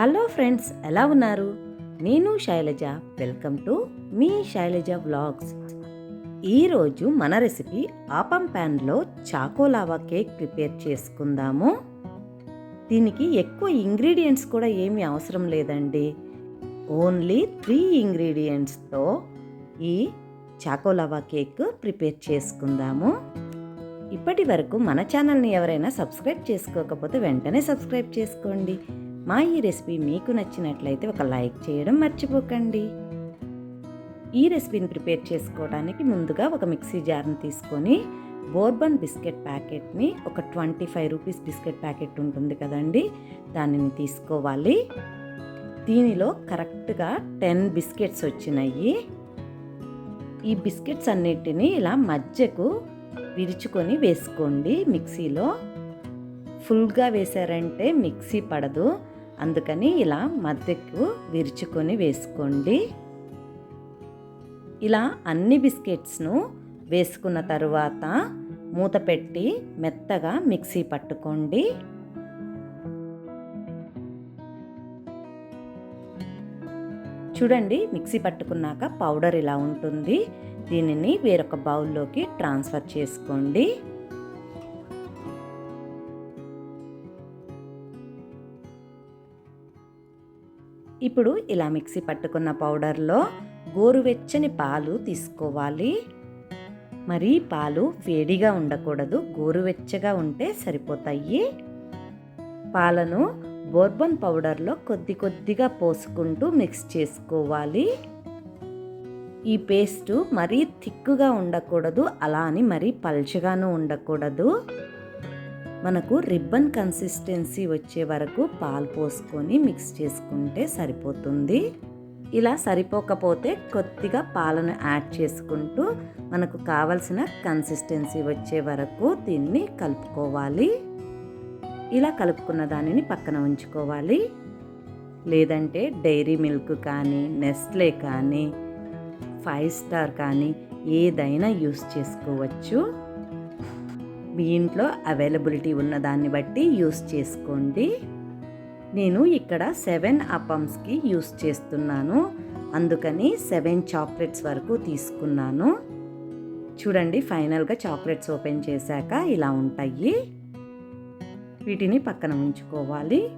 Hello friends ఎలా ఉన్నారు? నేను శైలజ. వెల్కమ్ టు మీ శైలజ వ్లాగ్స్. ఈరోజు మన రెసిపీ ఆపం ప్యాన్లో చాకోలావా కేక్ ప్రిపేర్ చేసుకుందాము. దీనికి ఎక్కువ ఇంగ్రీడియంట్స్ కూడా ఏమీ అవసరం లేదండి. ఓన్లీ త్రీ ఇంగ్రీడియంట్స్తో ఈ చాకోలావా కేక్ ప్రిపేర్ చేసుకుందాము. ఇప్పటి వరకు మన ఛానల్ని ఎవరైనా సబ్స్క్రైబ్ చేసుకోకపోతే వెంటనే సబ్స్క్రైబ్ చేసుకోండి. మా ఈ రెసిపీ మీకు నచ్చినట్లయితే ఒక లైక్ చేయడం మర్చిపోకండి. ఈ రెసిపీని ప్రిపేర్ చేసుకోవడానికి ముందుగా ఒక మిక్సీ జార్ని తీసుకొని బోర్బన్ బిస్కెట్ ప్యాకెట్ని ఒక twenty five rupees biscuit packet ఉంటుంది కదండి దానిని తీసుకోవాలి. దీనిలో కరెక్ట్గా టెన్ బిస్కెట్స్ వచ్చినాయి. ఈ బిస్కెట్స్ అన్నిటిని ఇలా మధ్యకు విరుచుకొని వేసుకోండి మిక్సీలో. ఫుల్గా వేసారంటే మిక్సీ పడదు. అందుకని ఇలా మధ్యకు విరుచుకొని వేసుకోండి. ఇలా అన్ని బిస్కెట్స్ను వేసుకున్న తరువాత మూత పెట్టి మెత్తగా మిక్సీ పట్టుకోండి. చూడండి మిక్సీ పట్టుకున్నాక పౌడర్ ఇలా ఉంటుంది. దీనిని వేరొక బౌల్లోకి ట్రాన్స్ఫర్ చేసుకోండి. ఇప్పుడు ఇలా మిక్సీ పట్టుకున్న పౌడర్లో గోరువెచ్చని పాలు తీసుకోవాలి. మరి పాలు వేడిగా ఉండకూడదు గోరువెచ్చగా ఉంటే సరిపోతాయి. పాలను బోర్బన్ పౌడర్లో కొద్ది కొద్దిగా పోసుకుంటూ మిక్స్ చేసుకోవాలి. ఈ పేస్టు మరీ థిక్గా ఉండకూడదు అలా అని మరీ పల్చగాను ఉండకూడదు. మనకు రిబ్బన్ కన్సిస్టెన్సీ వచ్చే వరకు పాలు పోసుకొని మిక్స్ చేసుకుంటే సరిపోతుంది. ఇలా సరిపోకపోతే కొద్దిగా పాలను యాడ్ చేసుకుంటూ మనకు కావలసిన కన్సిస్టెన్సీ వచ్చే వరకు దీన్ని కలుపుకోవాలి. ఇలా కలుపుకున్న దానిని పక్కన ఉంచుకోవాలి. లేదంటే డైరీ మిల్క్ కానీ నెస్ట్లే కానీ ఫైవ్ స్టార్ కానీ ఏదైనా యూస్ చేసుకోవచ్చు. మీ ఇంట్లో అవైలబిలిటీ ఉన్న దాన్ని బట్టి యూస్ చేసుకోండి. నేను ఇక్కడ సెవెన్ అపమ్స్కి యూస్ చేస్తున్నాను. అందుకని సెవెన్ చాక్లెట్స్ వరకు తీసుకున్నాను. చూడండి ఫైనల్గా చాక్లెట్స్ ఓపెన్ చేశాక ఇలా ఉంటాయి. వీటిని పక్కన ఉంచుకోవాలి.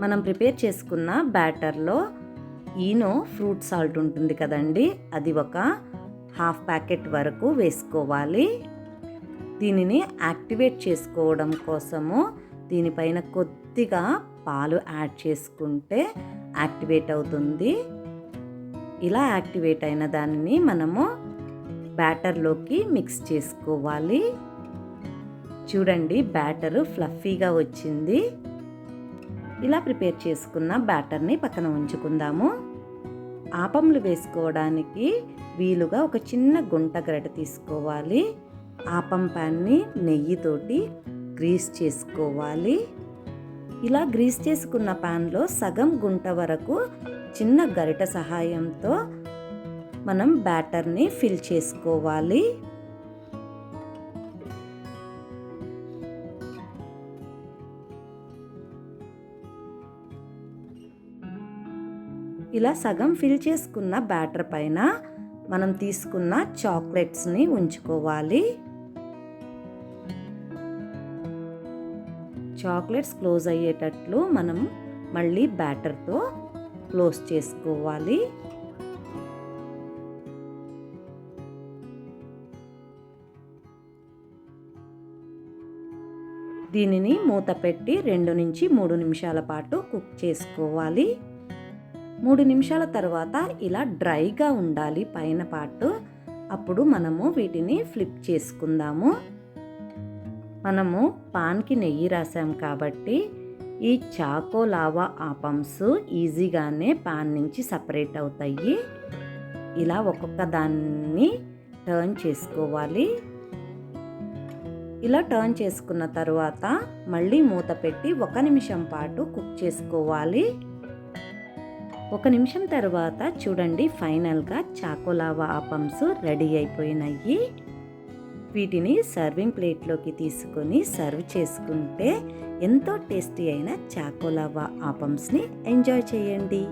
మనం ప్రిపేర్ చేసుకున్న బ్యాటర్లో ఈనో ఫ్రూట్ సాల్ట్ ఉంటుంది కదండి అది ఒక హాఫ్ ప్యాకెట్ వరకు వేసుకోవాలి. దీనిని యాక్టివేట్ చేసుకోవడం కోసము దీనిపైన కొద్దిగా పాలు యాడ్ చేసుకుంటే యాక్టివేట్ అవుతుంది. ఇలా యాక్టివేట్ అయిన దానిని మనము బ్యాటర్లోకి మిక్స్ చేసుకోవాలి. చూడండి బ్యాటరు ఫ్లఫీగా వచ్చింది. ఇలా ప్రిపేర్ చేసుకున్న బ్యాటర్ని పక్కన ఉంచుకుందాము. ఆపంలు వేసుకోవడానికి వీలుగా ఒక చిన్న గుంట గరట తీసుకోవాలి. ఆపం ప్యాన్ని నెయ్యితోటి గ్రీస్ చేసుకోవాలి. ఇలా గ్రీస్ చేసుకున్న ప్యాన్లో సగం గుంట వరకు చిన్న గరిట సహాయంతో మనం బ్యాటర్ని ఫిల్ చేసుకోవాలి. ఇలా సగం ఫిల్ చేసుకున్న బ్యాటర్ పైన మనం తీసుకున్న చాక్లెట్స్ని ఉంచుకోవాలి. చాక్లెట్స్ క్లోజ్ అయ్యేటట్లు మనం మళ్ళీ బ్యాటర్తో క్లోజ్ చేసుకోవాలి. దీనిని మూత పెట్టి రెండు నుంచి మూడు నిమిషాల పాటు కుక్ చేసుకోవాలి. మూడు నిమిషాల తర్వాత ఇలా డ్రైగా ఉండాలి పైన పాటు అప్పుడు మనము వీటిని ఫ్లిప్ చేసుకుందాము. మనము పాన్కి నెయ్యి రాసాం కాబట్టి ఈ చాకో లావా ఆపమ్స్ ఈజీగానే పాన్ నుంచి సపరేట్ అవుతాయి. ఇలా ఒక్కొక్క దాన్ని టర్న్ చేసుకోవాలి. ఇలా టర్న్ చేసుకున్న తర్వాత మళ్ళీ మూత పెట్టి ఒక నిమిషం పాటు కుక్ చేసుకోవాలి. ఒక నిమిషం తర్వాత చూడండి ఫైనల్గా చాకోలావా ఆపమ్స్ రెడీ అయిపోయినాయి వీటిని సర్వింగ్ ప్లేట్లోకి తీసుకొని సర్వ్ చేసుకుంటే ఎంతో టేస్టీ అయిన చాకోలావా ఆపమ్స్ని ఎంజాయ్ చేయండి.